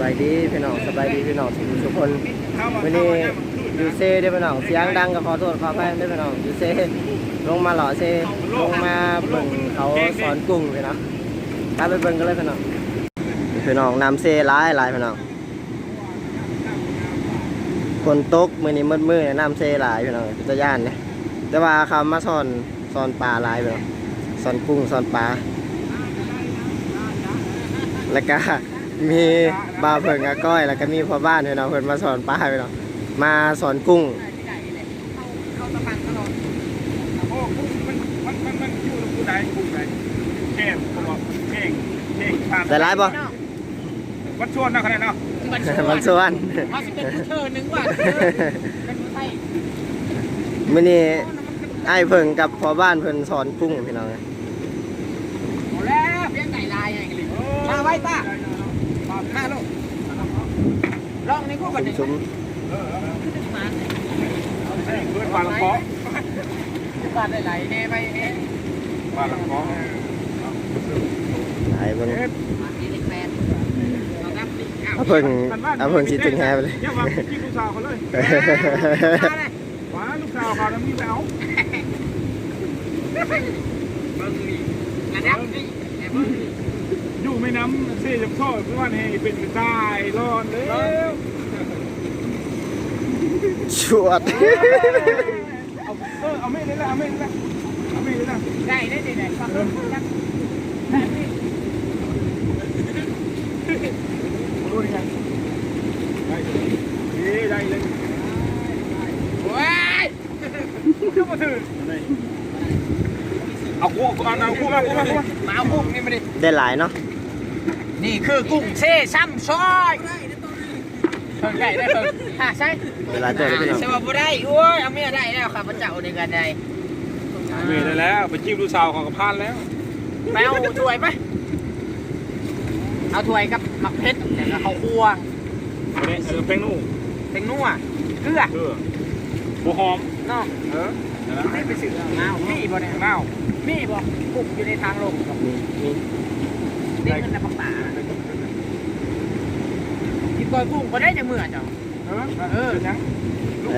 บายดีพี่น้องสบายดีพี่น้องทุกคนวันนี้ยูเซ่ได้พี่น้องเสียงดังก็ขอโทษขออภัยได้พี่น้องยูเซ่ลงมาหล่อเซ่ลงมาเบิ่งเขาสอนกุ้งพี่น้องตาไปเบิ่งกันเลยพี่น้องพี่น้องนำเซ่หลายลายพี่น้องคนตกมือนี้มืดมืดน้ำเซ่หลายพี่น้องจะย่านเนี่ยแต่ว่าเขามาสอนสอนปลาหลายพี่น้องสอนกุ้งสอนปลาแล้วก็ มีบาเพิ่งกับก้อย แล้วก็มีพ่อบ้านพี่น้องเพิ่นมาสอนป้าพี่น้องมาสอนกุ้งโอ้กุ้งมันมันมันมันอยู่ตรงกูไหนกุ้งไหนแค่ผมบอกเก่งเก่งผ่านได้ร้ายบ่วัดชวนนะคะแนนเนาะมันส่วนมาสิเป็นผู้เธอหนึ่งว่าเป็นผู้ไทยมื้อนี้ไอ้เพิ่งกับพ่อบ้านเพิ่นสอนกุ้งพี่น้องหมดแล้วเพียงไก่ลายไงกันเลยมาไว้ป้า มาลูกลองในคู่กันหนึ่งซุ้มมาเพื่อนปลาละคอบ้านได้ไหลเน่ไปเน่ปลาละคอๆไอ้เพิ่งมาที่เล็กแฟนเรานับสิเก้าเอาเพิ่งเอาเพิ่งสิตึงแฮไปเลยอย่าว่าพี่ลูกสาวเขาเลยมาเลยว่าลูกสาวเขาแล้วมีแล้วเบิ้งนี่ระดับนี่แต่เบิ้งนี่อยู่ ไม่น้ำเสียจับซ่อเพื่อนให้เป็นตายรอนเลยชวดเอาเออเอาไม่เลยละเอาไม่เลยละเอาไม่เลยละได้ได้ได้ได้ฟังจักรู้ยังได้ได้เลยว้ายก็มาถือเอาคู่เอาเอาคู่เอาคู่เอาคู่มาเอากุ้งนี่มาดิได้หลายเนาะ นี่คือกุ้งเซ่ซ้ำซอยเพิ่งได้ได้เพิ่งฮะใช่ได้หลายตัวเลยพี่น้องใช่ว่าบ่ได้โอ้ยเอาเมียได้แล้วครับพระเจ้าในกันใดมีได้แล้วไปจิ้มลูกสาวของกระพานแล้วไปเอาถ้วยไหมเอาถ้วยกับหมักเพชรแล้วก็ข้าวคั่วเอาเนี่ยเออแป้งนุ่มแตงนัวเกลือเออหัวหอมเนาะเออนั่นแหละไม่ไปซื้อเอามีบ่เนี่ยเน่ามีบ่กุ้งอยู่ในทางลงมีมี นี่มันจะปักตากินก้อยกุ้งก็ได้จะเมื่อจ้ะเออเออยัง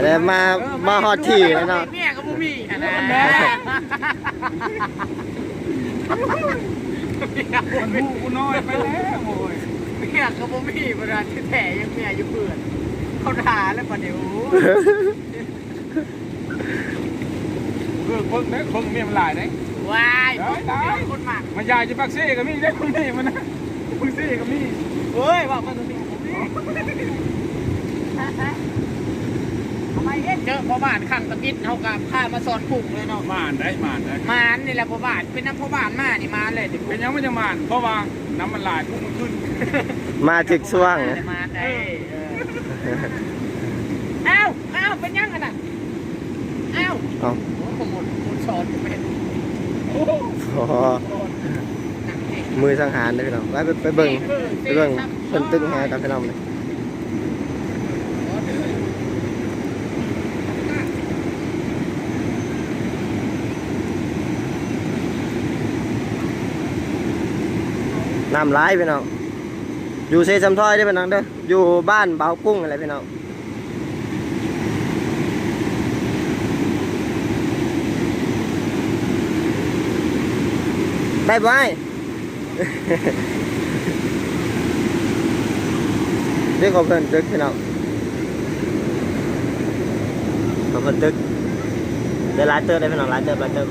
แล้วมา มาฮอดที่แล้วเนาะเมียก็บ่มีอันนั้นมันหูกูน้อยไปแล้วโอ้ยเมียก็บ่มีเวลาที่แท้ยังเมียอยู่เพื่อนเขาด่าแล้วปะเดี๋ยวเออคนเนี่ยคนเมียมันหลายไหนวายคนมากมันยายจะปักเซ่กับมีได้คนนี้มันนะปักเซ่กับมีเฮ้ยว่ามันจะมีทำไมเอ๊ะเจอพ่อบ้านขังตะกิดเขากับพามาสอนกุ้งเลยเนาะมานได้มานได้มานนี่แหละพ่อบ้านเป็นน้ำพ่อบ้านมานี่มาเลยเดี๋ยวเป็นยังไม่จะมานเพราะว่าน้ำมันหลายพุ่งมันขึ้น มาถึกช่วงมาได้เอ้าเอ้าเป็นยังกันน่ะเอ้าเอ้าโอ้โหหมดหมดสอนเป็นโอ้โหโอ้โหมือสังหารเลยพี่น้องไปไปไปเบิ่งไปเบิ่งเพิ่นตึงแฮกับพี่น้องเลยน้ำร้ายพี่น้องอยู่เซซัมทอยได้อพี่น้องเด้ออยู่บ้านเบากุ้งอะไรพี่น้อง ได้ไหมเรียกเขาเพิ่นตึกพี่น้องเขาเพิ่นตึกได้หลายเติมได้พี่น้องหลายเติมหลายเติม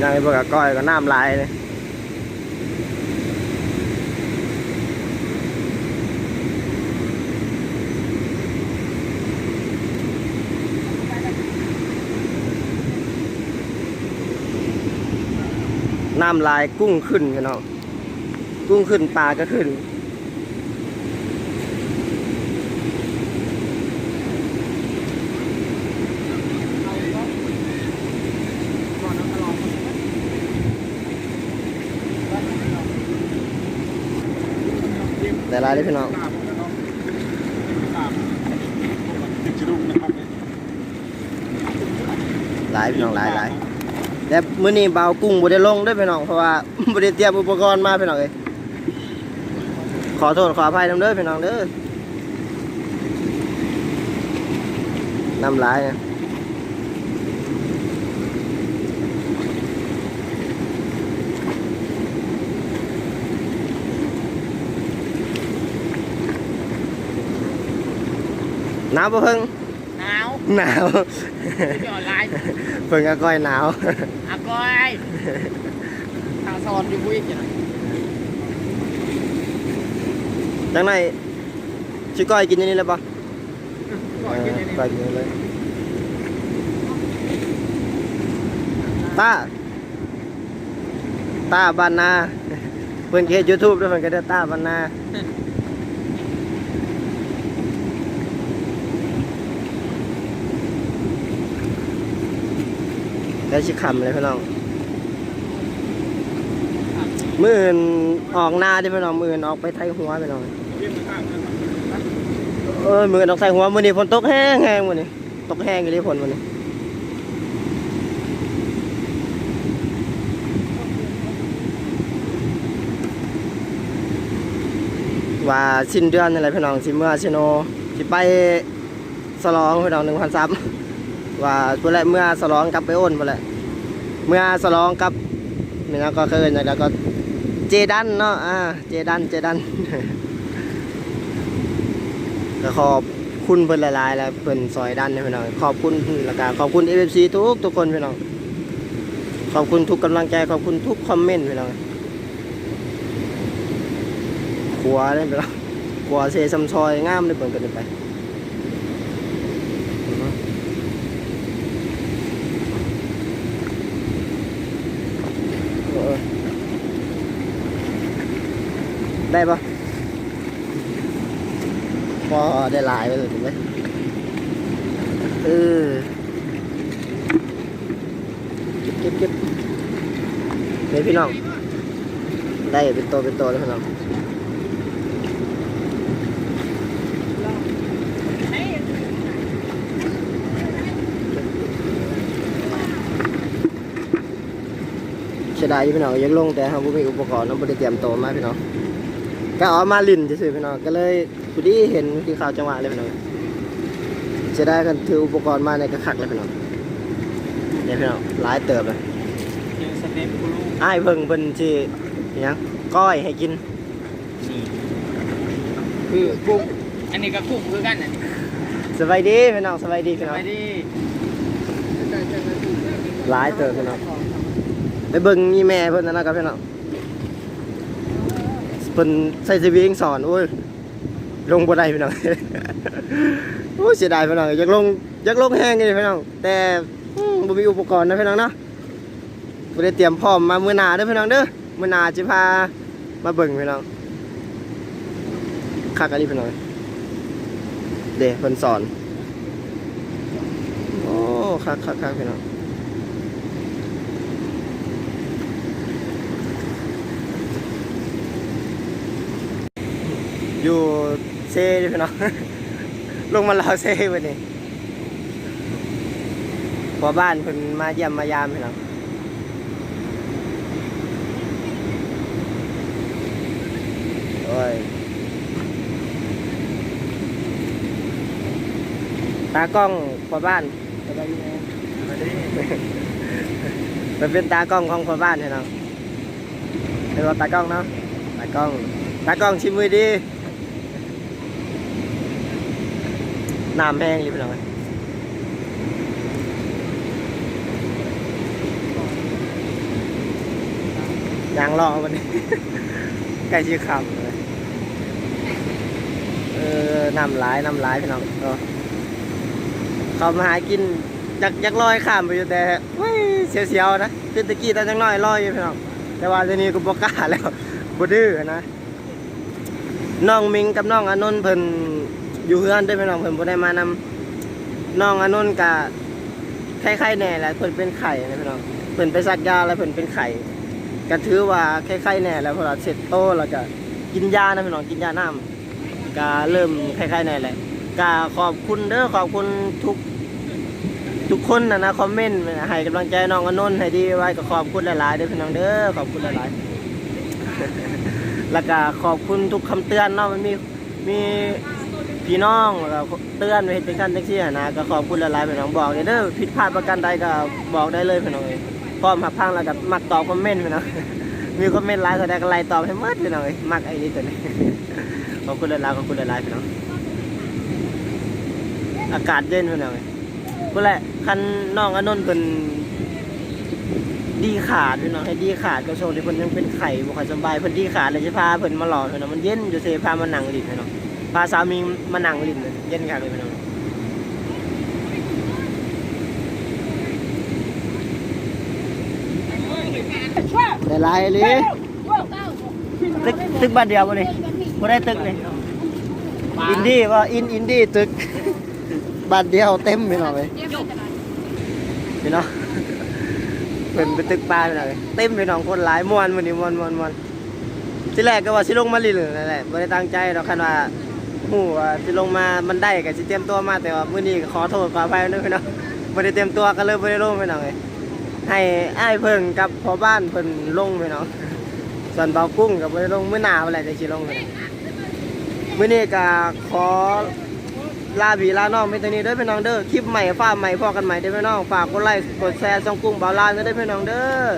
ยังไอ้พวกก้อยก็น้ำลายเลย น้ำลายกุ้งขึ้นพี่น้องกุ้งขึ้นปลาก็ขึ้น แต่ลายได้พี่น้องหลายพี่น้องหลายหลาย แต่มื้อนี้เบาวกุ้งบ่ได้ลงด้วยพี่น้องเพราะว่าบ่ได้เตรียมอุปกรณ์มาพี่น้องเอ้ยขอโทษขออภัยนำเด้อพี่น้องเด้อน้ำลายนะนาวบ่เพิ่ง หนาวหนาวที่ออนไลน์เพิ่งก็ก้อยหนาวอาก้อยทางซอนอยู่บุ้ยกันจังไหนชิก้อยกินอย่างนี้เลยปะก่อนกินอันนี้ก้อยกินเลยตาตาบานนาเพื่อนเคยูทูบด้วยเพื่อนก็ได้ตาบานนา ได้ชิคำเลยพี่น้องมืออ่นออกหน้าดิพี่น้องมืออ่นออกไปไทยหัวพี่น้องเออมือดออกใส่หัวมือนี้ฝนตกแห้งแห้งมือนี้ตกแห้งอยู่ที่ฝนมือนี้ว่าสิ้นเดือนนี่แหละพี่น้องสิเมื่อชิโนสิไปสลองพี่น้องหนึ่งพันซับ ว่าเพื่อแหละเมื่อสลองกับไปโอนเพื่อแหละเมื่อสลองกับนี่นะก็เคยแล้วก็เจดันเนาะอ่าเจดันเจดันก็ขอบคุณเพิ่นหลายๆแล้วเพิ่นซอยดันให้พี่น้องขอบคุณแล้วก็ขอบคุณ FC ทุกทุกคนพี่น้องขอบคุณทุกกำลังใจขอบคุณทุกคอมเมนต์พี่น้องขัวเลยพี่น้องขัวเซซัมซอยงามเลยเพิ่นกันไป ได้ปะพอได้ลายไปเลยถูกไหมเออเก็บเก็บเก็บนี่พี่น้อง ได้เป็นตัวเป็นตัวแล้วพี่น้องเสียดายพี่น้องยังลงแต่เราไม่มีอุปกรณ์เราไม่ได้เตรียมโตมากพี่น้อง ก็เอามาลินจะซื้อๆพี่น้องก็เลยพอดีเห็นที่ข่าวจังหวะเลยพี่น้องจะได้กันถืออุปกรณ์มาในกระขักเลยพี่น้องเนี่ยพี่น้องหลายเติบเลยเจอสเต็ปกูรู้อ้ายเพิ่งเพิ่นที่หยังก้อยให้กินคือกุ้งอันนี้ก็กุ้งคือกันอันนี้สบายดีพี่น้องสบายดีพี่น้องไปดิหลายเติบพี่น้องไปเบิ่งอีแม่เพิ่นนั่นนะครับพี่น้อง เพิ่นใส่สวิงสอนโอ้ยลงบ่ได้พี่น้องโอ้เสียดายพี่น้องอยากลงอยากลงแห้งเลยพี่น้องแต่บ่มีอุปกรณ์นะพี่น้องเนาะบ่ได้เตรียมพร้อมมามื้อหน้าเด้อพี่น้องเด้อมื้อหน้าสิพามาเบิ่งพี่น้องคักอันนี้พี่น้องเด้เพิ่นสอนโอ้คักคักคักพี่น้อง อยู่เซ่เด้อพี่น้อง ลงมาลาวเซ่วันนี้พอบ้านเพิ่นมาเยี่ยมมายามพี่น้องโอ้ยตากล้องพอบ้านสบายดีไหมมันเป็นตากล้องของพอบ้านพี่น้องเป็นว่าตากล้องเนาะตากล้องตากล้องชิมมือดี น้ำแห้งอยู่พี่น้องยางรอวันนี้ใกล้ชื่อคำเลยเออน้ำหลายน้ำหลายพี่น้องเขามาหากินยักยักลอยข้ามไปอยู่แต่เว้ยเสียวๆนะเป็นตะกี้ตอนยังน้อยลอยอยู่พี่น้องแต่ว่าทีนี้ก็บ่กล้าแล้วบดื้อนะน้องมิงกับน้องอนนท์เพิ่น อยู่เฮือนได้อพี่น้องเพิ่นบ่ได้มานำน้องอนนท์กะไข้ๆแน่แหละเพิ่นเป็นไข้นะพี่น้องเพิ่นไปซักยาแล้วเพิ่นเป็นไข้ก็ถือว่าไข้ๆแน่แล้วพอเราเสร็จโตแล้วก็กินยานะพี่น้องกินยาน้ำก็เริ่มไข้ๆแน่แหละก็ขอบคุณเด้อขอบคุณทุกทุกคนนะนะคอมเมนต์ให้กำลังใจน้องอนนให้ดีไว้ก็ขอบคุณหลายๆเด้อพี่น้องเด้อขอบคุณหลายๆแล้วก็ขอบคุณทุกคำเตือนเนาะมันมีมี พี่น้องแล้วเตือนไว้เห็นจังซั่นจังซี่นะก็ขอบคุณหลายๆพี่น้องบอกเด้อผิดพลาดประการใดก็บอกได้เลยพี่น้องเอ้ยพร้อมหับพังแล้วก็มักตอบคอมเมนต์พี่น้องมีคอมเมนต์หลายแสดงก็ไล่ตอบให้หมดพี่น้องเอ้ยมักไอ้นี่ตัวนี้ขอบคุณหลายๆขอบคุณหลายๆพี่น้องอากาศเย็นพี่น้องเอ้ยก็แหละคันน้องอนนท์เป็นดีขาดพี่น้องให้ดีขาดก็โชว์ที่เพิ่นยังเป็นไข่บ่ค่อยสบายเพิ่นดีขาดเลยสิพาเพิ่นมาหล่อพี่น้องมันเย็นอยู่เซพามานั่งลิ้นพี่น้อง พาสามีมานั่งลิ้นเลยเย็นคักเลยพี่น้องได้หลายเลยตึกตึกบ้านเดียวบ่นี่บ่ได้ตึกเลยอินดี้ว่าอินอินดี้ตึกบ้านเดียวเต็มพี่น้องเลยพี่น้องเป็นเป็นตึกปลาพี่น้องเลยเต็มพี่น้องคนหลายม่วนมื้อนี้ม่วนม่วนม่วนที่แรกก็ว่าสิลงมาลินนั่นแหละบ่ได้ตั้งใจดอกคันว่า ฮู้ว่าสิลงมามันได้ก็สิเตรียมตัวมาแต่ว่ามื้อนี้ขอโทษขออภัยด้วยพี่น้องบ่ได้เตรียมตัวก็เลยบ่ได้ลงพี่น้องเลยให้อ้ายเพิ่นกับพ่อบ้านเพิ่นลงพี่น้องส่วนเบากุ้งก็บ่ได้ลงมื้อหน้าเมื่อไรจะสิลงพี่น้องมื้อนี้ก็ขอลาบีลาน้องไปตัวนี้ด้อพี่น้องเด้อคลิปใหม่ฟ้าใหม่พอกันใหม่เด้อพี่น้องฝากกดไลค์กดแชร์ช่องกุ้งเบาลานก็ได้อพี่น้องเด้อ